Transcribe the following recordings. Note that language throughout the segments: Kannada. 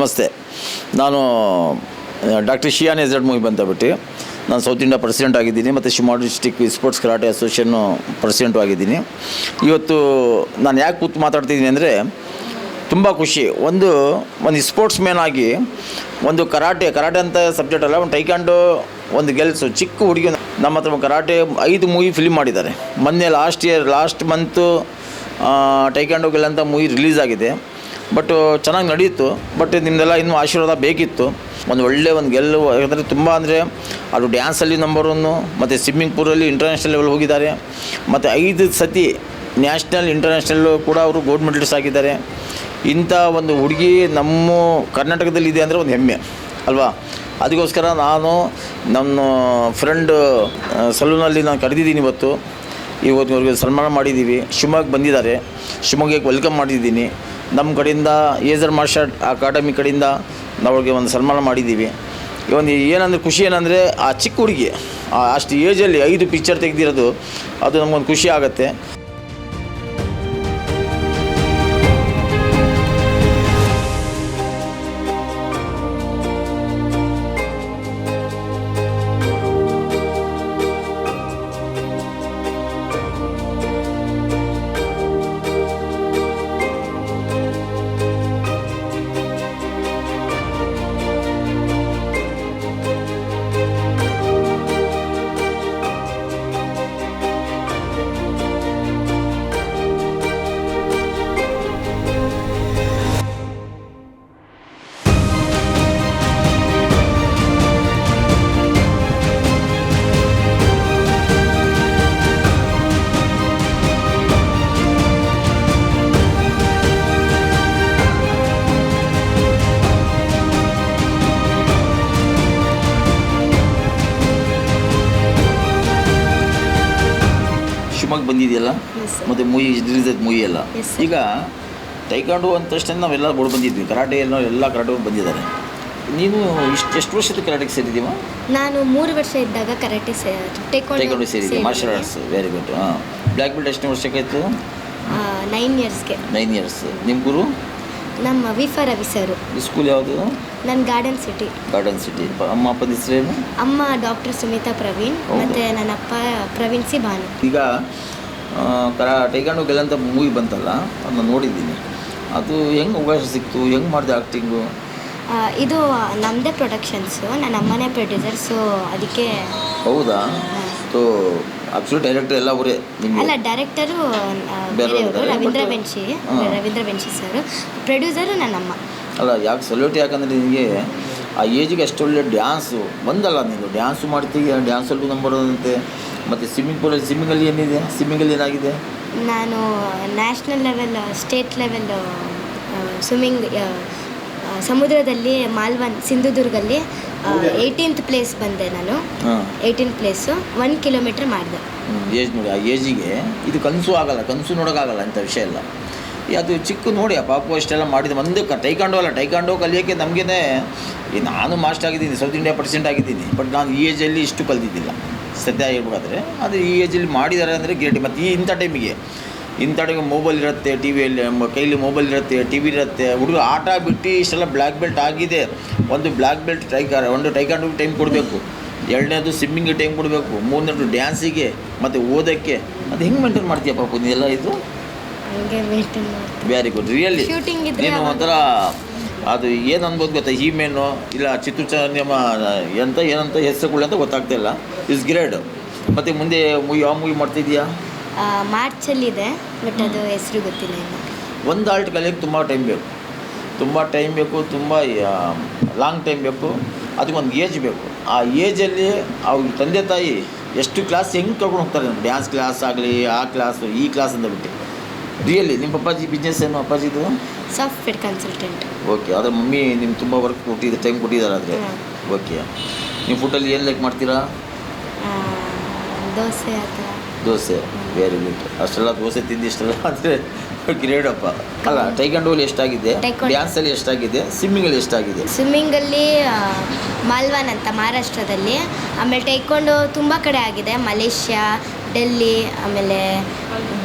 ನಮಸ್ತೆ. ನಾನು ಡಾಕ್ಟರ್ ಶಿಯಾನ್ ಎಝಡ್ ಮೂವಿ ಬಂತಬಿಟ್ಟು ನಾನು ಸೌತ್ ಇಂಡಿಯಾ ಪ್ರೆಸಿಡೆಂಟ್ ಆಗಿದ್ದೀನಿ ಮತ್ತು Shivamogga district sports karate association president ಆಗಿದ್ದೀನಿ. ಇವತ್ತು ನಾನು ಯಾಕೆ ಕೂತು ಮಾತಾಡ್ತಿದ್ದೀನಿ ಅಂದರೆ, ತುಂಬ ಖುಷಿ. ಒಂದು ಒಂದು ಸ್ಪೋರ್ಟ್ಸ್ ಮ್ಯಾನ್ ಆಗಿ, ಒಂದು ಕರಾಟೆ ಕರಾಟೆ ಅಂತ ಸಬ್ಜೆಕ್ಟ್ ಅಲ್ಲ, ಒಂದು ಟೈಕಾಂಡು ಒಂದು ಗೆಲ್ಸು, ಚಿಕ್ಕ ಹುಡುಗಿ ನಮ್ಮ ಹತ್ರ ಕರಾಟೆ ಐದು ಮೂವಿ ಫಿಲ್ಮ್ ಮಾಡಿದ್ದಾರೆ. ಮೊನ್ನೆ last year last month taekwondo ಅಂತ ಮೂವಿ ರಿಲೀಸ್ ಆಗಿದೆ. ಬಟ್ ಚೆನ್ನಾಗಿ ನಡೀತು. ಬಟ್ ನಿಮ್ಮದೆಲ್ಲ ಇನ್ನೂ ಆಶೀರ್ವಾದ ಬೇಕಿತ್ತು. ಒಂದು ಒಳ್ಳೆ ಒಂದು ಗೆಲ್ಲುವ, ಯಾಕಂದರೆ ತುಂಬ ಅಂದರೆ ಅದು ಡ್ಯಾನ್ಸಲ್ಲಿ ನಂಬರ್ ಒನ್ನು ಮತ್ತು ಸ್ವಿಮ್ಮಿಂಗ್ ಪೂಲಲ್ಲಿ ಇಂಟರ್ನ್ಯಾಷನಲ್ ಲೆವೆಲ್ ಹೋಗಿದ್ದಾರೆ. ಮತ್ತು ಐದು ಸತಿ ನ್ಯಾಷನಲ್ ಇಂಟರ್ನ್ಯಾಷನಲ್ಲು ಕೂಡ ಅವರು ಗೋಲ್ಡ್ ಮೆಡಲಿಸ್ಟ್ ಆಗಿದ್ದಾರೆ. ಇಂಥ ಒಂದು ಹುಡುಗಿ ನಮ್ಮ ಕರ್ನಾಟಕದಲ್ಲಿ ಇದೆ ಅಂದರೆ ಒಂದು ಹೆಮ್ಮೆ, ಅಲ್ವಾ? ಅದಕ್ಕೋಸ್ಕರ ನಾನು ನನ್ನ ಫ್ರೆಂಡ್ ಸಲೂನಲ್ಲಿ ನಾನು ಕರೆದಿದ್ದೀನಿ ಇವತ್ತು. ಇವತ್ತು ಇವ್ರಿಗೆ ಸನ್ಮಾನ ಮಾಡಿದ್ದೀವಿ. ಶಿವಮೊಗ್ಗ ಬಂದಿದ್ದಾರೆ. ಶಿವಮೊಗ್ಗಕ್ಕೆ ವೆಲ್ಕಮ್ ಮಾಡಿದ್ದೀನಿ ನಮ್ಮ ಕಡೆಯಿಂದ ಏಜರ್ ಮಾರ್ಷಲ್ ಅಕಾಡೆಮಿ ಕಡೆಯಿಂದ ನಾವು ಅವ್ರಿಗೆ ಒಂದು ಸನ್ಮಾನ ಮಾಡಿದ್ದೀವಿ. ಒಂದು ಏನಂದರೆ ಖುಷಿ ಏನಂದರೆ ಆ ಚಿಕ್ಕ ಹುಡುಗಿ ಅಷ್ಟು ಏಜಲ್ಲಿ ಐದು ಪಿಕ್ಚರ್ ತೆಗೆದಿರೋದು, ಅದು ನಮಗೊಂದು ಖುಷಿ ಆಗುತ್ತೆ. ಶಿವಮೊಗ್ಗ ಮತ್ತೆ ಮುಯಿ ರಿಲೀಸ್ ಮೂವಿ ಎಲ್ಲ ಈಗ ಟೈಕಾಂಡು ಅಂತ ತಕ್ಷಣ ನಾವೆಲ್ಲ ಬೋರ್ಡ್ ಬಂದಿದ್ವಿ. ಕರಾಟೆ ಎಲ್ಲ ಎಲ್ಲ ಕರಾಟೆ ಬಂದಿದ್ದಾರೆ. ನೀನು ಇಷ್ಟು ಎಷ್ಟು ವರ್ಷದ ಕರಾಟೆಗೆ ಸೇರಿದ್ದೀವ? ನಾನು ಮೂರು ವರ್ಷ ಇದ್ದಾಗ ಕರಾಟೆ ಟೈಕಾಂಡು ಸೇರಿದ್ದೆ ಮಾರ್ಷಲ್ ಆರ್ಟ್ಸ್ ವೆರಿ ಗುಡ್ ಹಾಂ. ಬ್ಲ್ಯಾಕ್ ಬೆಲ್ಟ್ ಎಷ್ಟು ವರ್ಷಕ್ಕಾಯಿತು? ನೈನ್ ಇಯರ್ಸ್ಗೆ ನೈನ್ ಇಯರ್ಸ್ ನಿಮ್ಮ ಗುರು? ನಮ್ಮ ವಿಫ ರವಿ ಸರ್. ಸ್ಕೂಲ್ ಯಾವುದು? ನನ್ನ ಗಾರ್ಡನ್ ಸಿಟಿ ಗಾರ್ಡನ್ ಸಿಟಿ ಅಮ್ಮ ಅಪ್ಪನ ಹೆಸರೇನು? ಅಮ್ಮ ಡಾಕ್ಟರ್ ಸುಮಿತಾ ಪ್ರವೀಣ್ ಮತ್ತೆ ಮತ್ತು ನನ್ನ ಅಪ್ಪ ಪ್ರವೀಣ್ ಸಿ ಭಾನು. ಈಗ ಕರಾ ಟೈಗಾಂಡು ಗೆಲ್ಲಂತ ಮೂವಿ ಬಂತಲ್ಲ ಅದನ್ನ ನೋಡಿದ್ದೀನಿ. ಅದು ಹೆಂಗೆ ಅವಕಾಶ ಸಿಕ್ತು ಹೆಂಗೆ ಮಾಡಿದೆ ಆ್ಯಕ್ಟಿಂಗು ಇದು ನಮ್ಮದೇ ಪ್ರೊಡಕ್ಷನ್ಸು ನನ್ನ ಅಮ್ಮನೇ ಪ್ರೊಡ್ಯೂಸರ್ ಸೊ ಅದಕ್ಕೆ ಹೌದಾ? ಸೊ ಅಬ್ಸಲ್ಯೂಟ್ ಡೈರೆಕ್ಟರ್ ಎಲ್ಲ ಅವರೇ ಅಲ್ಲ ಡೈರೆಕ್ಟರು ಬೇರೆಯವರು ರವೀಂದ್ರ ಬೆಂಚಿ ಬೆನ್ಶಿ. ರವೀಂದ್ರ ಬೆಂಚಿ ಸರ್ ಪ್ರೊಡ್ಯೂಸರು ನನ್ನಮ್ಮ ಅಲ್ಲ ಯಾಕೆ ಸಲ್ಯೂಟ್ ಯಾಕಂದರೆ ನಿಮಗೆ ಆ ಏಜಿಗೆ ಅಷ್ಟೊಳ್ಳೆ ಡ್ಯಾನ್ಸು ಬಂದಲ್ಲ ನೀನು. ಡ್ಯಾನ್ಸು ಮಾಡ್ತೀಯ ಡ್ಯಾನ್ಸಲ್ಲೂ ನಂಬರ್ ಅಂತೆ. ಮತ್ತು ಸ್ವಿಮ್ಮಿಂಗ್ ಪೂಲಲ್ಲಿ ಸ್ವಿಮ್ಮಿಂಗಲ್ಲಿ ಏನಿದೆ? ಸ್ವಿಮ್ಮಿಂಗಲ್ಲಿ ಏನಾಗಿದೆ? ನಾನು national level state level swimming ಸಮುದ್ರದಲ್ಲಿ ಮಾಲ್ವನ್ ಸಿಂಧುದುರ್ಗಲ್ಲಿ ಏಯ್ಟೀನ್ತ್ ಪ್ಲೇಸ್ ಬಂದೆ ನಾನು. ಹಾಂ. ಏಯ್ಟೀನ್ ಪ್ಲೇಸು ಒನ್ ಕಿಲೋಮೀಟ್ರ್ ಮಾಡಿದೆ. ಏಜ್ ನೋಡಿ ಆ ಏಜಿಗೆ ಇದು ಕನಸು ಆಗಲ್ಲ ಕನಸು ನೋಡೋಕ್ಕಾಗಲ್ಲ ಅಂತ ವಿಷಯ ಎಲ್ಲ ಅದು ಚಿಕ್ಕ ನೋಡಿ ಆ ಪಾಪು ಅಷ್ಟೆಲ್ಲ ಮಾಡಿದ ಒಂದು ಕ ಟೈಕಾಂಡೋ ಅಲ್ಲ ಟೈಕಾಂಡೋ ಕಲಿಯೋಕ್ಕೆ ನಮಗೇ ನಾನು ಮಾಸ್ಟರ್ ಆಗಿದ್ದೀನಿ ಸೌತ್ ಇಂಡಿಯಾ ಪರ್ಸೆಂಟ್ ಆಗಿದ್ದೀನಿ ಬಟ್ ನಾನು ಈ ಏಜಲ್ಲಿ ಇಷ್ಟು ಕಲ್ತಿದ್ದಿಲ್ಲ. ಸದ್ಯ ಹೇಳ್ಬೇಕಾದ್ರೆ ಅದು ಈ ಏಜಲ್ಲಿ ಮಾಡಿದ್ದಾರೆ ಅಂದರೆ ಗ್ರೇಟ್ ಮತ್ತು ಈ ಇಂಥ ಟೈಮಿಗೆ ಇಂಥ ಟೈಮಿಗೆ ಮೊಬೈಲ್ ಇರುತ್ತೆ ಟಿ ವಿಯಲ್ಲಿ ಕೈಲಿ ಮೊಬೈಲ್ ಇರುತ್ತೆ ಟಿ ವಿ ಇರುತ್ತೆ. ಹುಡುಗ ಆಟ ಬಿಟ್ಟು ಇಷ್ಟೆಲ್ಲ ಬ್ಲ್ಯಾಕ್ ಬೆಲ್ಟ್ ಆಗಿದೆ. ಒಂದು ಬ್ಲ್ಯಾಕ್ ಬೆಲ್ಟ್ ಟೈಕಾರ್ ಒಂದು ಟೈಕಾಂಡೋಗೆ ಟೈಮ್ ಕೊಡಬೇಕು. ಎರಡನೇದು ಸ್ವಿಮ್ಮಿಂಗಿಗೆ ಟೈಮ್ ಕೊಡಬೇಕು. ಮೂರನೇದು ಡ್ಯಾನ್ಸಿಗೆ ಮತ್ತು ಓದೋಕ್ಕೆ. ಅದು ಹೆಂಗೆ ಮೇಂಟೈನ್ ಮಾಡ್ತೀಯ ಪಾಪ ಇದೆಲ್ಲ ಇದು? ವೆರಿ ಗುಡ್ ರಿಯಲಿ ನೀನು ಒಂಥರ ಅದು ಏನು ಅನ್ಬೋದು ಗೊತ್ತಾ? ಹೀಮೇನು ಇಲ್ಲ ಚಿತ್ತುಚನ್ಯಮ ಎಂತ ಏನಂತ ಹೆಸರುಗಳು ಅಂತ ಗೊತ್ತಾಗ್ತಾ ಇಲ್ಲ. ಇಸ್ ಗ್ರೇಡ್ ಮತ್ತು ಮುಂದೆ ಮೂವಿ ಯಾವ ಮೂವಿ ಮಾಡ್ತಿದ್ಯಾ ಮಾರ್ಚಲ್ಲಿದೆ ಬಟ್ ಅದು ಹೆಸರು ಗೊತ್ತಿಲ್ಲ ಒಂದು ಆಲ್ಟ್ ಕಲಿಯೋಕ್ಕೆ ತುಂಬ ಟೈಮ್ ಬೇಕು. ತುಂಬ ಟೈಮ್ ಬೇಕು ತುಂಬ ಲಾಂಗ್ ಟೈಮ್ ಬೇಕು. ಅದಕ್ಕೊಂದು ಏಜ್ ಬೇಕು. ಆ ಏಜಲ್ಲಿ ಅವ್ರ ತಂದೆ ತಾಯಿ ಎಷ್ಟು ಕ್ಲಾಸ್ ಹೆಂಗೆ ಕರ್ಕೊಂಡು ಹೋಗ್ತಾರೆ ಡ್ಯಾನ್ಸ್ ಕ್ಲಾಸ್ ಆಗಲಿ ಆ ಕ್ಲಾಸು ಈ ಕ್ಲಾಸ್ ಅಂತ ಬಿಟ್ಟು. ರಿಯಲಿ ನಿಮ್ಮ ಪಪ್ಪಾಜಿ ಬಿಸ್ನೆಸ್ ಏನು ಅಪ್ಪಾಜಿದು ಸಾಫ್ಟ್ವೇರ್ ಕನ್ಸಲ್ಟೆಂಟ್ ಓಕೆ ಆದರೆ ಮಮ್ಮಿ ನಿಮ್ಗೆ ತುಂಬ ವರ್ಕ್ ಕೊಟ್ಟಿದ್ದು ಟೈಮ್ ಕೊಟ್ಟಿದ್ದಾರೆ ಆದರೆ. ಓಕೆ ನೀವು ಫುಡ್ಡಲ್ಲಿ ಏನು ಲೈಕ್ ಮಾಡ್ತೀರಾ? ದೋಸೆ ಆ ಥರ. ದೋಸೆ. ವೆರಿ ಗುಡ್ ಅಷ್ಟೆಲ್ಲ ದೋಸೆ ತಿಂದು ಇಷ್ಟೆಲ್ಲ ಅಂದರೆ ಗ್ರೇಡಪ್ಪ ಅಲ್ಲ ಟೈಕಂಡೋಲಿ ಎಷ್ಟಾಗಿದೆ. ಡ್ಯಾನ್ಸಲ್ಲಿ ಎಷ್ಟಾಗಿದೆ? ಸ್ವಿಮ್ಮಿಂಗಲ್ಲಿ ಎಷ್ಟಾಗಿದೆ? ಸ್ವಿಮ್ಮಿಂಗಲ್ಲಿ ಮಾಲ್ವಾನ್ ಅಂತ ಮಹಾರಾಷ್ಟ್ರದಲ್ಲಿ ಆಮೇಲೆ ಟೈಕೊಂಡು ತುಂಬ ಕಡೆ ಆಗಿದೆ. ಮಲೇಷ್ಯಾ ಡೆಲ್ಲಿ ಆಮೇಲೆ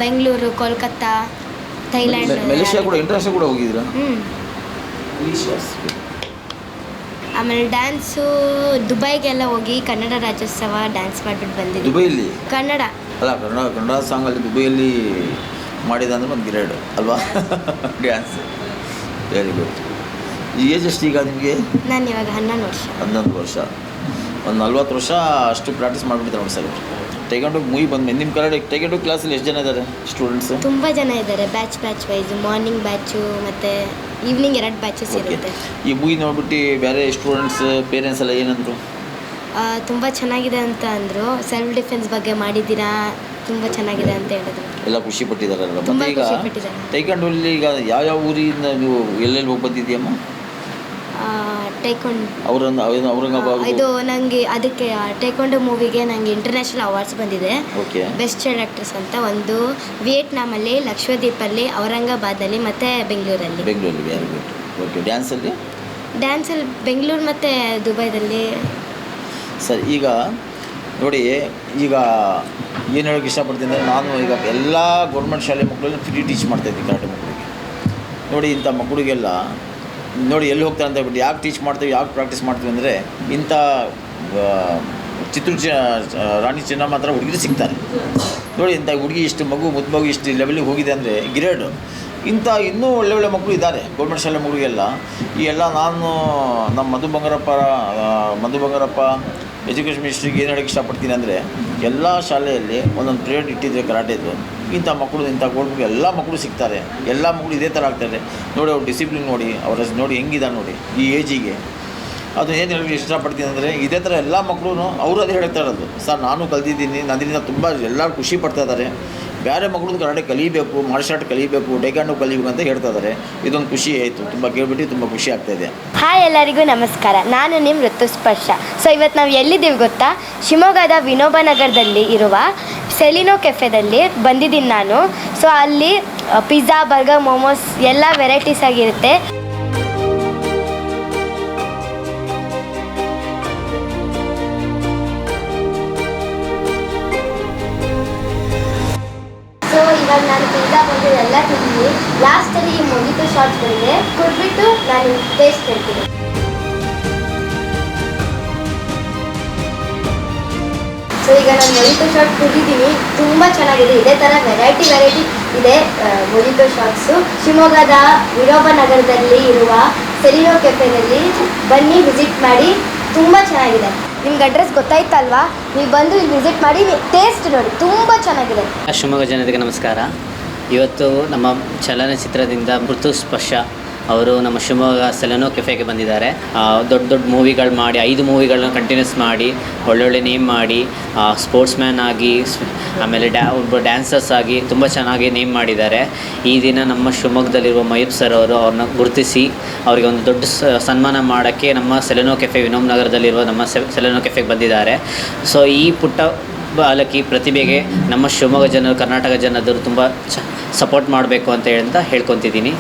ಬೆಂಗಳೂರು ಕೋಲ್ಕತ್ತಾ ಥೈಲ್ಯಾಂಡ್ ಮಲೇಷಿಯಾ ಕೂಡ ಇಂಟರ್ನ್ಯಾಷನಲ್ ಕೂಡ ಹೋಗಿದ್ದೀರಾ? ಆಮೇಲೆ ಡ್ಯಾನ್ಸು ದುಬೈಗೆಲ್ಲ ಹೋಗಿ ಕನ್ನಡ ರಾಜ್ಯೋತ್ಸವ ಡ್ಯಾನ್ಸ್ ಮಾಡಿಬಿಟ್ಟು ಬಂದಿದ್ದೆ ದುಬೈಯಲ್ಲಿ? ಕನ್ನಡ. ಅಲ್ಲ ಕನ್ನಡ ಕನ್ನಡ ಸಾಂಗಲ್ಲಿ ದುಬೈಯಲ್ಲಿ ಮಾಡಿದ ಅಂದ್ರೆ ಒಂದು ಗಿರಡ್ ಅಲ್ವಾ? ಡ್ಯಾನ್ಸ್ ವೆರಿ ಗುಡ್ ಈ ಏಜ್ ಎಷ್ಟು ಈಗ ನಿಮಗೆ? ನಾನು ಇವಾಗ ಹನ್ನೊಂದು ವರ್ಷ. ಹನ್ನೊಂದು ವರ್ಷ. ಒಂದು ನಲ್ವತ್ತು ವರ್ಷ ಅಷ್ಟು ಪ್ರಾಕ್ಟೀಸ್ ಮಾಡಿಬಿಡ್ತಾರೆ ನೋಡಿ ಸರ್ ಟೈಗಂಡು ಮೂವಿ ಬಂದ್ಮೇಲೆ ನಿಮ್ಮ ಕಡೆ ತಗೊಂಡೋಗಿ ಕ್ಲಾಸಲ್ಲಿ ಎಷ್ಟು ಜನ ಇದ್ದಾರೆ ಸ್ಟೂಡೆಂಟ್ಸ್ ತುಂಬ ಜನ ಇದ್ದಾರೆ batch batch wise morning batch ಮತ್ತು ಈವ್ನಿಂಗ್ ಎರಡು ಬ್ಯಾಚಸ್ ಇರುತ್ತೆ. ಈ ಮೂವಿ ನೋಡ್ಬಿಟ್ಟು ಬೇರೆ ಸ್ಟೂಡೆಂಟ್ಸ್ ಪೇರೆಂಟ್ಸ್ ಎಲ್ಲ ಏನಂದರು? ತುಂಬ ಚೆನ್ನಾಗಿದೆ ಅಂತ ಅಂದರು. ಸೆಲ್ಫ್ ಡಿಫೆನ್ಸ್ ಬಗ್ಗೆ ಮಾಡಿದ್ದೀರಾ? ತುಂಬ ಚೆನ್ನಾಗಿದೆ ಅಂತ ಹೇಳಿದ್ರು. ಎಲ್ಲ ಖುಷಿ ಮತ್ತೆ ಈಗ ಪಟ್ಟಿದ್ದಾರೆ. ಟೈಕಂಡಲ್ಲಿ ಈಗ ಯಾವ್ಯಾವ ಊರಿಂದ ನೀವು ಎಲ್ಲೆಲ್ಲಿ ಹೋಗಿ ಬಂದಿದ್ದೀಯಮ್ಮ? ಟೇಕೊಂಡು ಇದು ನನಗೆ ಅದಕ್ಕೆ ಟೇಕೊಂಡು ಮೂವಿಗೆ ನನಗೆ ಇಂಟರ್ನ್ಯಾಷನಲ್ ಅವಾರ್ಡ್ಸ್ ಬಂದಿದೆ. ಓಕೆ. ಬೆಸ್ಟ್ ಚೈಲ್ಡ್ ಆಕ್ಟ್ರೆಸ್ ಅಂತ ಒಂದು ವಿಯೆಟ್ನಾಮಲ್ಲಿ ಲಕ್ಷದ್ವೀಪಲ್ಲಿ ಔರಂಗಾಬಾದಲ್ಲಿ ಮತ್ತು ಬೆಂಗಳೂರಲ್ಲಿ. ಬೆಂಗಳೂರಲ್ಲಿ ಓಕೆ ಡ್ಯಾನ್ಸಲ್ಲಿ ಡ್ಯಾನ್ಸಲ್ಲಿ ಬೆಂಗಳೂರು ಮತ್ತು ದುಬೈದಲ್ಲಿ. ಸರಿ ಈಗ ನೋಡಿ ಈಗ ಏನು ಹೇಳೋಕ್ಕೆ ಇಷ್ಟಪಡ್ತೀನಿ ಅಂದರೆ ನಾನು ಈಗ ಎಲ್ಲ ಗೌರ್ಮೆಂಟ್ ಶಾಲೆ ಮಕ್ಕಳಲ್ಲಿ ಫ್ರೀ ಟೀಚ್ ಮಾಡ್ತಾಯಿದ್ದೀನಿ ಕರಾಟೆ ಮಕ್ಕಳಿಗೆ. ನೋಡಿ ಇಂಥ ಮಕ್ಕಳಿಗೆಲ್ಲ ನೋಡಿ, ಎಲ್ಲಿ ಹೋಗ್ತಾರೆ ಅಂತ ಹೇಳ್ಬಿಟ್ಟು ಯಾಕೆ ಟೀಚ್ ಮಾಡ್ತೀವಿ, ಯಾಕೆ ಪ್ರಾಕ್ಟೀಸ್ ಮಾಡ್ತೀವಿ ಅಂದರೆ ಇಂಥ ಚಿತ್ರ ರಾಣಿ ಚೆನ್ನಮ್ಮ ಮಾತ್ರ ಹುಡುಗಿರು ಸಿಗ್ತಾರೆ. ನೋಡಿ, ಇಂಥ ಹುಡುಗಿ ಇಷ್ಟು ಮಗು ಮುದ್ದು ಮಗು ಇಷ್ಟು ಲೆವೆಲಿಗೆ ಹೋಗಿದೆ ಅಂದರೆ ಗ್ರೇಡ್ ಇಂಥ ಇನ್ನೂ ಒಳ್ಳೆ ಒಳ್ಳೆ ಮಕ್ಕಳು ಇದ್ದಾರೆ ಗೌರ್ಮೆಂಟ್ ಶಾಲೆ ಮಕ್ಕಳಿಗೆಲ್ಲ ಈ ಎಲ್ಲ ನಾನು, ನಮ್ಮ ಮಧು ಬಂಗಾರಪ್ಪ ಮಧು ಬಂಗಾರಪ್ಪ ಎಜುಕೇಷನ್ ಮಿನಿಸ್ಟ್ರಿಗೆ ಏನು ಹೇಳಕ್ಕೆ ಇಷ್ಟಪಡ್ತೀನಿ ಅಂದರೆ, ಎಲ್ಲ ಶಾಲೆಯಲ್ಲಿ ಒಂದೊಂದು ಪಿರಿಯಡ್ ಇಟ್ಟಿದ್ದೆ ಕರಾಟೆದು ಇಂಥ ಮಕ್ಕಳು ಇಂಥ ಗೋಲ್ಡ್ ಎಲ್ಲ ಮಕ್ಕಳು ಸಿಗ್ತಾರೆ. ಎಲ್ಲ ಮಕ್ಕಳು ಇದೇ ಥರ ಆಗ್ತಾರೆ. ನೋಡಿ ಅವ್ರ ಡಿಸಿಪ್ಲಿನ್ ನೋಡಿ, ಅವ್ರ ನೋಡಿ ಹೆಂಗಿದ್ದಾರೆ ನೋಡಿ, ಈ ಏಜಿಗೆ ಅದು ಏನು ಹೇಳಿ ಇಷ್ಟಪಡ್ತೀನಿ ಅಂದರೆ, ಇದೇ ಥರ ಎಲ್ಲ ಮಕ್ಕಳು ಅವರು ಅದೇ ಹೇಳ್ತಾ ಇರೋದು. ಸರ್, ನಾನು ಕಲ್ತಿದ್ದೀನಿ, ನನ್ನಿಂದ ತುಂಬ ಎಲ್ಲರೂ ಖುಷಿ ಪಡ್ತಾ ಇದ್ದಾರೆ. ಬೇರೆ ಮಕ್ಕಳು ಕರಾಟೆ ಕಲಿಬೇಕು ಮಾರ್ಷಲ್ ಆರ್ಟ್ ಕಲಿಬೇಕು ಟೈಕಾಂಡು ಕಲಿಬೇಕು ಅಂತ ಹೇಳ್ತಾ ಇದ್ದಾರೆ. ಇದೊಂದು ಖುಷಿ ಆಯಿತು. ತುಂಬ ಕೇಳ್ಬಿಟ್ಟು ತುಂಬ ಖುಷಿ ಆಗ್ತಾ ಹಾಯ್ ಎಲ್ಲರಿಗೂ ನಮಸ್ಕಾರ. ನಾನು ನಿಮ್ಮ ಋತುಸ್ಪರ್ಶ. ಸೊ ಇವತ್ತು ನಾವು ಎಲ್ಲಿದ್ದೀವಿ ಗೊತ್ತಾ? ಶಿವಮೊಗ್ಗದ ವಿನೋಬ ನಗರದಲ್ಲಿ ಇರುವ ಸೆಲಿನೋ ಕೆಫೆದಲ್ಲಿ ಬಂದಿದ್ದೀನಿ ನಾನು. ಸೊ ಅಲ್ಲಿ ಪಿಜ್ಜಾ ಬರ್ಗರ್ ಮೋಮೋಸ್ ಎಲ್ಲ ವೆರೈಟೀಸ್ ಆಗಿರುತ್ತೆ. ಸೊ ಇವಾಗ ನಾನು ಪಿಜ್ಜಾ ಎಲ್ಲ ಲಾಸ್ಟಲ್ಲಿ ಈ ಮೊಜಿಟೋ ಶಾರ್ಟ್ಸ್ ಬಂದಿದೆ ಕುಡ್ಬಿಟ್ಟು ನಾನು ಟೇಸ್ಟ್ ಹೇಳ್ತೀನಿ. ಸೊ ಈಗ ನಾನು ಮೊಲಿಟೋ ಶಾರ್ಟ್ ಕುಡಿದ್ದೀನಿ ತುಂಬ ಚೆನ್ನಾಗಿದೆ. ಇದೇ ಥರ ವೆರೈಟಿ ವೆರೈಟಿ ಇದೆ ಮೊಲಿಟೋ ಶಾರ್ಟ್ಸು ಶಿವಮೊಗ್ಗದ ವಿರೋಬ ನಗರದಲ್ಲಿ ಇರುವ ಸೆರಿಯೋ ಕೆಫೆನಲ್ಲಿ ಬನ್ನಿ ವಿಸಿಟ್ ಮಾಡಿ. ತುಂಬ ಚೆನ್ನಾಗಿದೆ. ನಿಮ್ಗೆ ಅಡ್ರೆಸ್ ಗೊತ್ತಾಯ್ತಲ್ವಾ? ನೀವು ಬಂದು ಇಲ್ಲಿ ವಿಸಿಟ್ ಮಾಡಿ ಟೇಸ್ಟ್ ನೋಡಿ. ತುಂಬ ಚೆನ್ನಾಗಿದೆ. ಶಿವಮೊಗ್ಗ ಜನರಿಗೆ ನಮಸ್ಕಾರ. ಇವತ್ತು ನಮ್ಮ ಚಲನಚಿತ್ರದಿಂದ ಮೃತು ಸ್ಪರ್ಶ. ಅವರು ನಮ್ಮ ಶಿವಮೊಗ್ಗ ಸೆಲೆನೋ ಕೆಫೆಗೆ ಬಂದಿದ್ದಾರೆ. ದೊಡ್ಡ ದೊಡ್ಡ ಮೂವಿಗಳು ಮಾಡಿ, ಐದು ಮೂವಿಗಳನ್ನ ಕಂಟಿನ್ಯೂಸ್ ಮಾಡಿ, ಒಳ್ಳೊಳ್ಳೆ ನೇಮ್ ಮಾಡಿ ಸ್ಪೋರ್ಟ್ಸ್ ಮ್ಯಾನ್ ಆಗಿ, ಆಮೇಲೆ ಡ್ಯಾ, ಒಬ್ಬ ಡ್ಯಾನ್ಸರ್ಸ್ ಆಗಿ ತುಂಬ ಚೆನ್ನಾಗಿ ನೇಮ್ ಮಾಡಿದ್ದಾರೆ. ಈ ದಿನ ನಮ್ಮ ಶಿವಮೊಗ್ಗದಲ್ಲಿರುವ ಮಯೂರ್ ಸರ್ ಅವರು ಅವ್ರನ್ನ ಗುರುತಿಸಿ ಅವರಿಗೆ ಒಂದು ದೊಡ್ಡ ಸನ್ಮಾನ ಮಾಡೋಕ್ಕೆ ನಮ್ಮ ಸೆಲೆನೋ ಕೆಫೆ ವಿನೋಮ್ ನಗರದಲ್ಲಿರುವ ನಮ್ಮ ಸೆಲೆನೋ ಕೆಫೆಗೆ ಬಂದಿದ್ದಾರೆ. ಸೊ ಈ ಪುಟ್ಟ ಬಾಲಕಿ ಪ್ರತಿಭೆಗೆ ನಮ್ಮ ಶಿವಮೊಗ್ಗ ಜನರು, ಕರ್ನಾಟಕ ಜನರು ತುಂಬ ಚ ಸಪೋರ್ಟ್ ಮಾಡಬೇಕು ಅಂತ ಹೇಳ್ತಾ ಹೇಳ್ಕೊತಿದ್ದೀನಿ.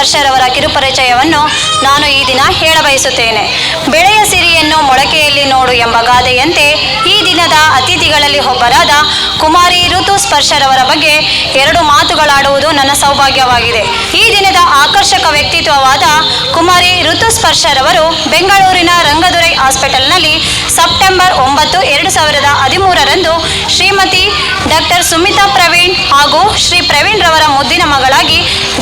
ಋತುಸ್ಪರ್ಶರವರ ಕಿರುಪರಿಚಯವನ್ನು ನಾನು ಈ ದಿನ ಹೇಳಬಯಸುತ್ತೇನೆ. ಬೆಳೆಯ ಸಿರಿಯನ್ನು ಮೊಳಕೆಯಲ್ಲಿ ನೋಡು ಎಂಬ ಗಾದೆಯಂತೆ ಈ ದಿನದ ಅತಿಥಿಗಳಲ್ಲಿ ಒಬ್ಬರಾದ ಕುಮಾರಿ ಋತು ಸ್ಪರ್ಶರವರ ಬಗ್ಗೆ ಎರಡು ಮಾತುಗಳಾಡುವುದು ನನ್ನ ಸೌಭಾಗ್ಯವಾಗಿದೆ. ಈ ದಿನದ ಆಕರ್ಷಕ ವ್ಯಕ್ತಿತ್ವವಾದ ಕುಮಾರಿ ಋತು ಸ್ಪರ್ಶರವರು ಬೆಂಗಳೂರಿನ ರಂಗದುರೈ ಹಾಸ್ಪಿಟಲ್ನಲ್ಲಿ ಸೆಪ್ಟೆಂಬರ್ ಒಂಬತ್ತು, ಎರಡು ಸಾವಿರದ ಹದಿಮೂರರಂದು ಶ್ರೀಮತಿ ಡಾಕ್ಟರ್ ಸುಮಿತಾ ಪ್ರವೀಣ್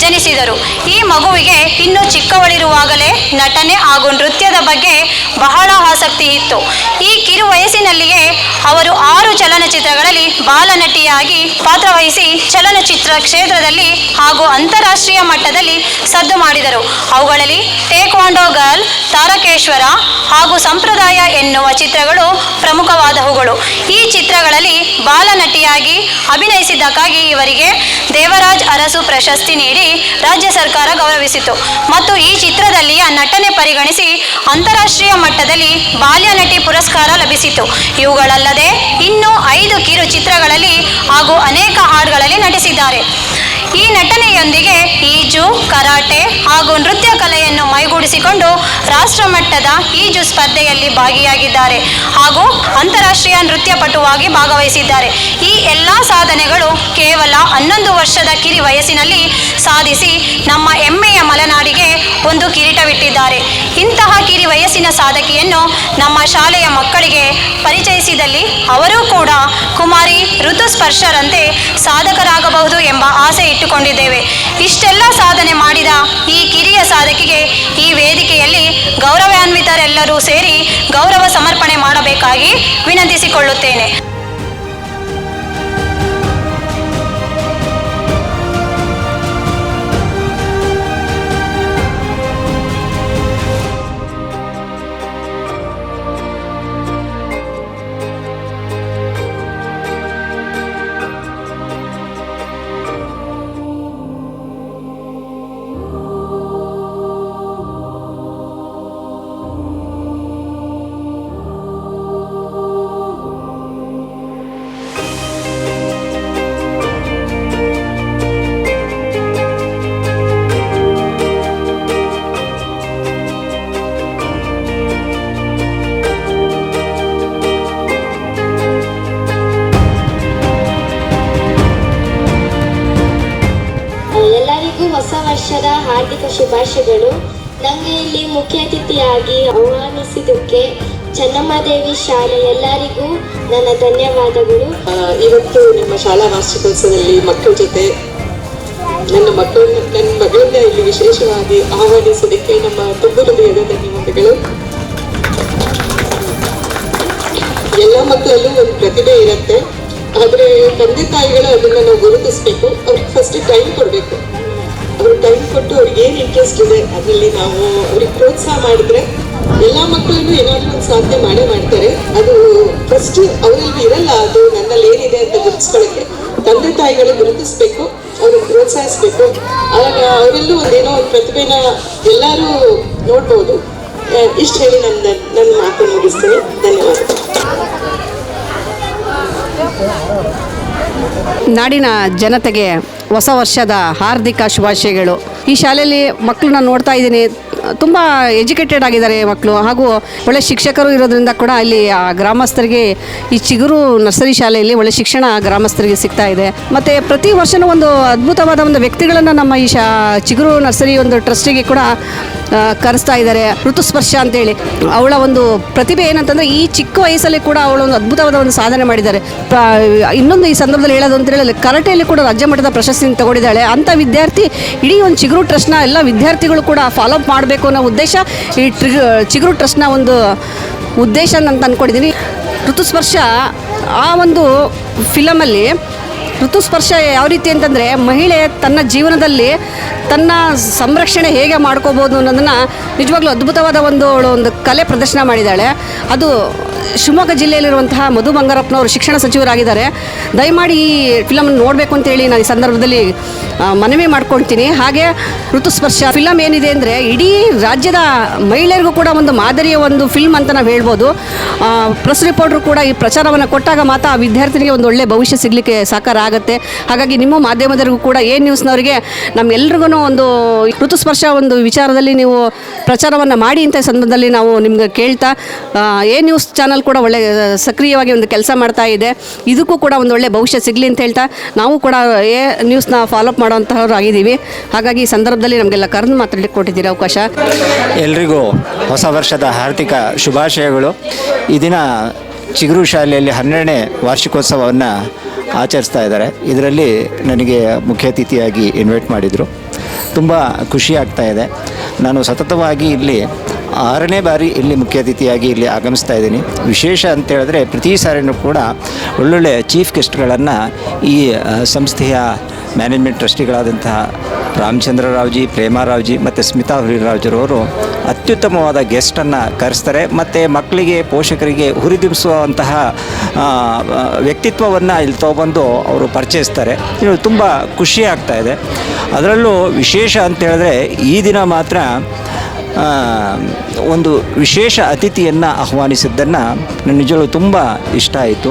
ಜನಿಸಿದರು. ಈ ಮಗುವಿಗೆ ಇನ್ನು ಚಿಕ್ಕವಳಿರುವಾಗಲೇ ನಟನೆ ಹಾಗೂ ನೃತ್ಯದ ಬಗ್ಗೆ ಬಹಳ ಆಸಕ್ತಿ ಇತ್ತು. ಈ ಕಿರು ವಯಸ್ಸಿನಲ್ಲಿಯೇ ಅವರು ಆರು ಚಲನಚಿತ್ರಗಳಲ್ಲಿ ಬಾಲನಟಿಯಾಗಿ ಪಾತ್ರವಹಿಸಿ ಚಲನಚಿತ್ರ ಕ್ಷೇತ್ರದಲ್ಲಿ ಹಾಗೂ ಅಂತಾರಾಷ್ಟ್ರೀಯ ಮಟ್ಟದಲ್ಲಿ ಸದ್ದು ಮಾಡಿದರು. ಅವುಗಳಲ್ಲಿ ಟೇಕ್ವಾಂಡೋ ಗರ್ಲ್, ತಾರಕೇಶ್ವರ ಹಾಗೂ ಸಂಪ್ರದಾಯ ಎನ್ನುವ ಚಿತ್ರಗಳು ಪ್ರಮುಖವಾದವುಗಳು. ಈ ಚಿತ್ರಗಳಲ್ಲಿ ಬಾಲನಟಿಯಾಗಿ ಅಭಿನಯಿಸಿದ್ದಕ್ಕಾಗಿ ಇವರಿಗೆ ದೇವರಾಜ್ ಅರಸು ಪ್ರಶಸ್ತಿ ನೀಡಿ ರಾಜ್ಯ ಸರ್ಕಾರ ಗೌರವಿಸಿತು. ಮತ್ತು ಈ ಚಿತ್ರದಲ್ಲಿಯ ನಟನೆ ಪರಿಗಣಿಸಿ ಅಂತಾರಾಷ್ಟ್ರೀಯ ಮಟ್ಟದಲ್ಲಿ ಬಾಲ್ಯ ನಟಿ ಪುರಸ್ಕಾರ ಲಭಿಸಿತು. ಇವುಗಳಲ್ಲದೆ ಇನ್ನೂ ಐದು ಕಿರು ಚಿತ್ರಗಳಲ್ಲಿ ಹಾಗೂ ಅನೇಕ ಹಾಡುಗಳಲ್ಲಿ ನಟಿಸಿದ್ದಾರೆ. ಈ ನಟನೆಯೊಂದಿಗೆ ಈಜು, ಕರಾಟೆ ಹಾಗೂ ನೃತ್ಯ ಕಲೆಯನ್ನು ಮೈಗೂಡಿಸಿಕೊಂಡು ರಾಷ್ಟ್ರಮಟ್ಟದ ಈಜು ಸ್ಪರ್ಧೆಯಲ್ಲಿ ಭಾಗಿಯಾಗಿದ್ದಾರೆ ಹಾಗೂ ಅಂತಾರಾಷ್ಟ್ರೀಯ ನೃತ್ಯ ಪಟುವಾಗಿ ಭಾಗವಹಿಸಿದ್ದಾರೆ. ಈ ಎಲ್ಲ ಸಾಧನೆಗಳು ಕೇವಲ ಹನ್ನೊಂದು ವರ್ಷದ ಕಿರಿ ವಯಸ್ಸಿನಲ್ಲಿ ಸಾಧಿಸಿ ನಮ್ಮ ಹೆಮ್ಮೆಯ ಮಲೆನಾಡಿಗೆ ಒಂದು ಕಿರೀಟವಿಟ್ಟಿದ್ದಾರೆ. ವಯಸ್ಸಿನ ಸಾಧಕಿಯನ್ನು ನಮ್ಮ ಶಾಲೆಯ ಮಕ್ಕಳಿಗೆ ಪರಿಚಯಿಸಿದಲ್ಲಿ ಅವರೂ ಕೂಡ ಕುಮಾರಿ ಋತುಸ್ಪರ್ಶರಂತೆ ಸಾಧಕರಾಗಬಹುದು ಎಂಬ ಆಸೆ ಇಟ್ಟುಕೊಂಡಿದ್ದೇವೆ. ಇಷ್ಟೆಲ್ಲ ಸಾಧನೆ ಮಾಡಿದ ಈ ಕಿರಿಯ ಸಾಧಕಿಗೆ ಈ ವೇದಿಕೆಯಲ್ಲಿ ಗೌರವಾನ್ವಿತರೆಲ್ಲರೂ ಸೇರಿ ಗೌರವ ಸಮರ್ಪಣೆ ಮಾಡಬೇಕಾಗಿ ವಿನಂತಿಸಿಕೊಳ್ಳುತ್ತೇನೆ. ಹೊಸ ವರ್ಷದ ಹಾರ್ದಿಕ ಶುಭಾಶಯಗಳು. ನನಗೆ ಇಲ್ಲಿ ಮುಖ್ಯ ಅತಿಥಿಯಾಗಿ ಆಹ್ವಾನಿಸಿದ್ದಕ್ಕೆ ಚನ್ನಮ್ಮದೇವಿ ಶಾಲೆ ಎಲ್ಲರಿಗೂ ನನ್ನ ಧನ್ಯವಾದಗಳು. ಇವತ್ತು ನಿಮ್ಮ ಶಾಲಾ ವಾರ್ಷಿಕೋತ್ಸವದಲ್ಲಿ ಮಕ್ಕಳ ಜೊತೆ ನನ್ನ ಮಕ್ಕಳನ್ನ ನನ್ನ ಮಗಳನ್ನ ಇಲ್ಲಿ ವಿಶೇಷವಾಗಿ ಆಹ್ವಾನಿಸೋದಕ್ಕೆ ನಮ್ಮ ತುಂಬ ಹೃದಯದ ಧನ್ಯವಾದಗಳು. ಎಲ್ಲ ಮಕ್ಕಳಲ್ಲೂ ಒಂದು ಪ್ರತಿಭೆ ಇರುತ್ತೆ. ಆದರೆ ತಂದೆ ತಾಯಿಗಳು ಅದನ್ನ ನಾವು ಗುರುತಿಸ್ಬೇಕು. ಅವ್ರಿಗೆ ಫಸ್ಟ್ ಟೈಮ್ ಕೊಡಬೇಕು. ಅವ್ರಿಗೆ ಟೈಮ್ ಕೊಟ್ಟು ಅವ್ರಿಗೆ ಏನು ಇಂಟ್ರೆಸ್ಟ್ ಇದೆ, ಅದರಲ್ಲಿ ನಾವು ಅವ್ರಿಗೆ ಪ್ರೋತ್ಸಾಹ ಮಾಡಿದ್ರೆ ಎಲ್ಲ ಮಕ್ಕಳನ್ನು ಏನಾದರೂ ಒಂದು ಸಾಧನೆ ಮಾಡೇ ಮಾಡ್ತಾರೆ. ಅದು ಫಸ್ಟ್ ಅವರಲ್ಲಿ ಇರಲ್ಲ, ಅದು ನನ್ನಲ್ಲಿ ಏನಿದೆ ಅಂತ ಗುರುತಿಸ್ಕೊಳ್ಳೋಕ್ಕೆ. ತಂದೆ ತಾಯಿಗಳು ಗುರುತಿಸ್ಬೇಕು ಅವ್ರಿಗೆ ಪ್ರೋತ್ಸಾಹಿಸ್ಬೇಕು. ಆಗ ಅವರಲ್ಲೂ ಒಂದೇನೋ ಒಂದು ಪ್ರತಿಭೆನ ಎಲ್ಲರೂ ನೋಡ್ಬೋದು. ಇಷ್ಟು ಹೇಳಿ ನನ್ನ ನನ್ನ ಮಾತು ಮುಗಿಸ್ತೇನೆ. ಧನ್ಯವಾದ ನಾಡಿನ ಜನತೆಗೆ ಹೊಸ ವರ್ಷದ ಹಾರ್ದಿಕ ಶುಭಾಶಯಗಳು. ಈ ಶಾಲೆಯಲ್ಲಿ ಮಕ್ಕಳನ್ನ ನೋಡ್ತಾ ಇದ್ದೀನಿ. ತುಂಬ ಎಜುಕೇಟೆಡ್ ಆಗಿದ್ದಾರೆ ಮಕ್ಕಳು. ಹಾಗೂ ಒಳ್ಳೆ ಶಿಕ್ಷಕರು ಇರೋದ್ರಿಂದ ಕೂಡ ಇಲ್ಲಿ, ಆ, ಗ್ರಾಮಸ್ಥರಿಗೆ ಈ ಚಿಗುರು ನರ್ಸರಿ ಶಾಲೆಯಲ್ಲಿ ಒಳ್ಳೆ ಶಿಕ್ಷಣ ಗ್ರಾಮಸ್ಥರಿಗೆ ಸಿಗ್ತಾ ಇದೆ. ಮತ್ತು ಪ್ರತಿ ವರ್ಷನೂ ಒಂದು ಅದ್ಭುತವಾದ ಒಂದು ವ್ಯಕ್ತಿಗಳನ್ನು ನಮ್ಮ ಈ ಶಾ, ಚಿಗುರು ನರ್ಸರಿ ಒಂದು ಟ್ರಸ್ಟಿಗೆ ಕೂಡ ಕರೆಸ್ತಾ ಇದ್ದಾರೆ. ಋತುಸ್ಪರ್ಶ ಅಂತೇಳಿ. ಅವಳ ಒಂದು ಪ್ರತಿಭೆ ಏನಂತಂದ್ರೆ ಈ ಚಿಕ್ಕ ವಯಸ್ಸಲ್ಲಿ ಕೂಡ ಅವಳು ಒಂದು ಅದ್ಭುತವಾದ ಒಂದು ಸಾಧನೆ ಮಾಡಿದ್ದಾರೆ. ಇನ್ನೊಂದು ಈ ಸಂದರ್ಭದಲ್ಲಿ ಹೇಳೋದು ಅಂತ ಹೇಳಿದ್ರೆ, ಕರಾಟೆಯಲ್ಲಿ ಕೂಡ ರಾಜ್ಯ ಮಟ್ಟದ ಪ್ರಶಸ್ತಿ ತಗೊಂಡಿದ್ದಾಳೆ. ಅಂಥ ವಿದ್ಯಾರ್ಥಿ, ಇಡೀ ಒಂದು ಚಿಗುರು ಟ್ರಸ್ಟ್ನ ಎಲ್ಲ ವಿದ್ಯಾರ್ಥಿಗಳು ಕೂಡ ಫಾಲೋ ಅಪ್ ಮಾಡಬೇಕು ಅನ್ನೋ ಉದ್ದೇಶ ಈ ಟ್ರಿ, ಚಿಗುರು ಟ್ರಸ್ಟ್ನ ಒಂದು ಉದ್ದೇಶ ಅಂತ ಅಂದ್ಕೊಂಡಿದ್ದೀನಿ ಋತುಸ್ಪರ್ಶ ಆ ಒಂದು ಫಿಲಮಲ್ಲಿ ಋತುಸ್ಪರ್ಶ ಯಾವ ರೀತಿ ಅಂತಂದರೆ ಮಹಿಳೆ ತನ್ನ ಜೀವನದಲ್ಲಿ ತನ್ನ ಸಂರಕ್ಷಣೆ ಹೇಗೆ ಮಾಡ್ಕೋಬೋದು ಅನ್ನೋದನ್ನು ನಿಜವಾಗ್ಲೂ ಅದ್ಭುತವಾದ ಒಂದು ಒಂದು ಕಲೆ ಪ್ರದರ್ಶನ ಮಾಡಿದ್ದಾಳೆ. ಅದು ಶಿವಮೊಗ್ಗ ಜಿಲ್ಲೆಯಲ್ಲಿರುವಂತಹ ಮಧು ಬಂಗಾರಪ್ಪನವರು ಶಿಕ್ಷಣ ಸಚಿವರಾಗಿದ್ದಾರೆ. ದಯಮಾಡಿ ಈ ಫಿಲಮ್ ನೋಡಬೇಕು ಅಂತೇಳಿ ನಾನು ಈ ಸಂದರ್ಭದಲ್ಲಿ ಮನವಿ ಮಾಡ್ಕೊಳ್ತೀನಿ. ಹಾಗೆ ಋತುಸ್ಪರ್ಶ ಫಿಲಮ್ ಏನಿದೆ ಅಂದರೆ ಇಡೀ ರಾಜ್ಯದ ಮಹಿಳೆಯರಿಗೂ ಕೂಡ ಒಂದು ಮಾದರಿಯ ಒಂದು ಫಿಲ್ಮ್ ಅಂತ ನಾವು ಹೇಳ್ಬೋದು. ಪ್ರೆಸ್ ರಿಪೋರ್ಟ್ರು ಕೂಡ ಈ ಪ್ರಚಾರವನ್ನು ಕೊಟ್ಟಾಗ ಮಾತ್ರ ಆ ವಿದ್ಯಾರ್ಥಿನಿಗೆ ಒಂದು ಒಳ್ಳೆ ಭವಿಷ್ಯ ಸಿಗಲಿಕ್ಕೆ ಸಾಕಾರ ಆಗುತ್ತೆ. ಹಾಗಾಗಿ ನಿಮ್ಮ ಮಾಧ್ಯಮದವರಿಗೂ ಕೂಡ ಎ ನ್ಯೂಸ್ನವರಿಗೆ ನಮ್ಮೆಲ್ರಿಗೂ ಒಂದು ಋತುಸ್ಪರ್ಶ ಒಂದು ವಿಚಾರದಲ್ಲಿ ನೀವು ಪ್ರಚಾರವನ್ನು ಮಾಡಿ ಅಂತ ಸಂದರ್ಭದಲ್ಲಿ ನಾವು ನಿಮ್ಗೆ ಕೇಳ್ತಾ ಎ ನ್ಯೂಸ್ ಚಾನಲ್ ಕೂಡ ಒಳ್ಳೆ ಸಕ್ರಿಯವಾಗಿ ಒಂದು ಕೆಲಸ ಮಾಡ್ತಾ ಇದೆ. ಇದಕ್ಕೂ ಕೂಡ ಒಂದು ಒಳ್ಳೆ ಭವಿಷ್ಯ ಸಿಗಲಿ ಅಂತ ಹೇಳ್ತಾ ನಾವು ಕೂಡ ಎ ನ್ಯೂಸ್ನ ಫಾಲೋಅಪ್ ಮಾಡೋಂಥವ್ರು ಆಗಿದ್ದೀವಿ. ಹಾಗಾಗಿ ಈ ಸಂದರ್ಭದಲ್ಲಿ ನಮಗೆಲ್ಲ ಕರೆದು ಮಾತಾಡಲಿಕ್ಕೆ ಕೊಟ್ಟಿದ್ದೀರಿ ಅವಕಾಶ. ಎಲ್ರಿಗೂ ಹೊಸ ವರ್ಷದ ಹಾರ್ದಿಕ ಶುಭಾಶಯಗಳು. ಈ ದಿನ ಚಿಗುರು ಶಾಲೆಯಲ್ಲಿ ಹನ್ನೆರಡನೇ ವಾರ್ಷಿಕೋತ್ಸವವನ್ನು ಆಚರಿಸ್ತಾ ಇದ್ದಾರೆ. ಇದರಲ್ಲಿ ನನಗೆ ಮುಖ್ಯ ಅತಿಥಿಯಾಗಿ ಇನ್ವೈಟ್ ಮಾಡಿದರು. ತುಂಬ ಖುಷಿ ಇದೆ. ನಾನು ಸತತವಾಗಿ ಇಲ್ಲಿ ಆರನೇ ಬಾರಿ ಇಲ್ಲಿ ಮುಖ್ಯ ಅತಿಥಿಯಾಗಿ ಇಲ್ಲಿ ಆಗಮಿಸ್ತಾ ಇದ್ದೀನಿ. ವಿಶೇಷ ಅಂತ ಹೇಳಿದ್ರೆ ಪ್ರತಿ ಸಾರಿನೂ ಕೂಡ ಒಳ್ಳೊಳ್ಳೆ ಚೀಫ್ ಗೆಸ್ಟ್ಗಳನ್ನು ಈ ಸಂಸ್ಥೆಯ ಮ್ಯಾನೇಜ್ಮೆಂಟ್ ಟ್ರಸ್ಟಿಗಳಾದಂತಹ ರಾಮಚಂದ್ರ ರಾವ್ಜಿ ಪ್ರೇಮಾರಾವ್ಜಿ ಮತ್ತು ಸ್ಮಿತಾ ಹುರಿರಾವ್ಜರವರು ಅತ್ಯುತ್ತಮವಾದ ಗೆಸ್ಟನ್ನು ಕರೆಸ್ತಾರೆ. ಮತ್ತು ಮಕ್ಕಳಿಗೆ, ಪೋಷಕರಿಗೆ ಹುರಿದುಂಬಿಸುವಂತಹ ವ್ಯಕ್ತಿತ್ವವನ್ನು ಇಲ್ಲಿ ತೊಗೊಬಂದು ಅವರು ಪರಿಚಯಿಸ್ತಾರೆ. ತುಂಬ ಖುಷಿ ಇದೆ. ಅದರಲ್ಲೂ ವಿಶೇಷ ಅಂತ ಹೇಳಿದ್ರೆ ಈ ದಿನ ಮಾತ್ರ ಒಂದು ವಿಶೇಷ ಅತಿಥಿಯನ್ನು ಆಹ್ವಾನಿಸಿದ್ದನ್ನು ನನ್ನ ನಿಜವಾಗ್ಲೂ ತುಂಬ ಇಷ್ಟ ಆಯಿತು.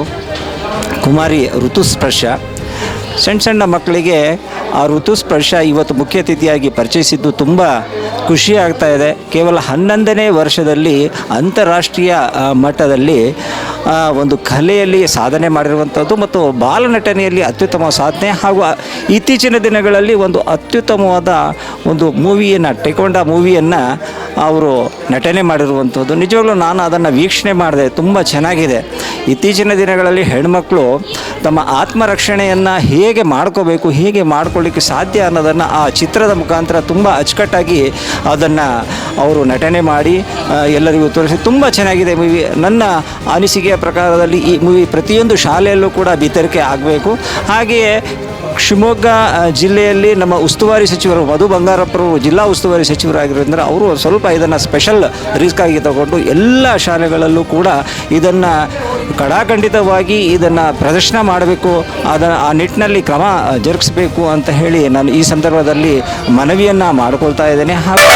ಕುಮಾರಿ ಋತುಸ್ಪರ್ಶ. ಸಣ್ಣ ಸಣ್ಣ ಮಕ್ಕಳಿಗೆ ಆ ಋತುಸ್ಪರ್ಶ ಇವತ್ತು ಮುಖ್ಯ ಅತಿಥಿಯಾಗಿ ಪರಿಚಯಿಸಿದ್ದು ತುಂಬ ಖುಷಿ ಆಗ್ತಾ ಇದೆ. ಕೇವಲ ಹನ್ನೊಂದನೇ ವರ್ಷದಲ್ಲಿ ಅಂತಾರಾಷ್ಟ್ರೀಯ ಮಟ್ಟದಲ್ಲಿ ಒಂದು ಕಲೆಯಲ್ಲಿ ಸಾಧನೆ ಮಾಡಿರುವಂಥದ್ದು ಮತ್ತು ಬಾಲನಟನೆಯಲ್ಲಿ ಅತ್ಯುತ್ತಮ ಸಾಧನೆ ಹಾಗೂ ಇತ್ತೀಚಿನ ದಿನಗಳಲ್ಲಿ ಒಂದು ಅತ್ಯುತ್ತಮವಾದ ಒಂದು ಮೂವಿಯನ್ನು ಟೆಕೊಂಡ ಮೂವಿಯನ್ನು ಅವರು ನಟನೆ ಮಾಡಿರುವಂಥದ್ದು ನಿಜವಾಗ್ಲೂ ನಾನು ಅದನ್ನು ವೀಕ್ಷಣೆ ಮಾಡಿದೆ. ತುಂಬ ಚೆನ್ನಾಗಿದೆ. ಇತ್ತೀಚಿನ ದಿನಗಳಲ್ಲಿ ಹೆಣ್ಮಕ್ಳು ತಮ್ಮ ಆತ್ಮರಕ್ಷಣೆಯನ್ನು ಹೇಗೆ ಮಾಡ್ಕೋಬೇಕು, ಹೇಗೆ ಮಾಡ್ಕೊಳ್ಳಿಕ್ಕೆ ಸಾಧ್ಯ ಅನ್ನೋದನ್ನು ಆ ಚಿತ್ರದ ಮುಖಾಂತರ ತುಂಬ ಅಚ್ಚುಕಟ್ಟಾಗಿ ಅದನ್ನು ಅವರು ನಟನೆ ಮಾಡಿ ಎಲ್ಲರಿಗೂ ತೋರಿಸಿ. ತುಂಬ ಚೆನ್ನಾಗಿದೆ ಮೂವಿ ನನ್ನ ಅನಿಸಿಕೆಯ ಪ್ರಕಾರದಲ್ಲಿ ಈ ಮೂವಿ ಪ್ರತಿಯೊಂದು ಶಾಲೆಯಲ್ಲೂ ಕೂಡ ಬಿತ್ತರಿಕೆ ಆಗಬೇಕು. ಹಾಗೆಯೇ ಶಿವಮೊಗ್ಗ ಜಿಲ್ಲೆಯಲ್ಲಿ ನಮ್ಮ ಉಸ್ತುವಾರಿ ಸಚಿವರು ಮಧು ಬಂಗಾರಪ್ಪರು ಜಿಲ್ಲಾ ಉಸ್ತುವಾರಿ ಸಚಿವರಾಗಿರೋದ್ರಿಂದ ಅವರು ಸ್ವಲ್ಪ ಇದನ್ನು ಸ್ಪೆಷಲ್ ರಿಸ್ಕ್ ಆಗಿ ತಗೊಂಡು ಎಲ್ಲ ಶಾಲೆಗಳಲ್ಲೂ ಕೂಡ ಇದನ್ನು ಕಡಾಖಂಡಿತವಾಗಿ ಇದನ್ನು ಪ್ರದರ್ಶನ ಮಾಡಬೇಕು ಅದನ್ನು ಆ ನಿಟ್ಟಿನಲ್ಲಿ ಕ್ರಮ ಜರುಗಿಸಬೇಕು ಅಂತ ಹೇಳಿ ನಾನು ಈ ಸಂದರ್ಭದಲ್ಲಿ ಮನವಿಯನ್ನು ಮಾಡಿಕೊಳ್ತಾ ಇದ್ದೇನೆ. ಹಾಗೂ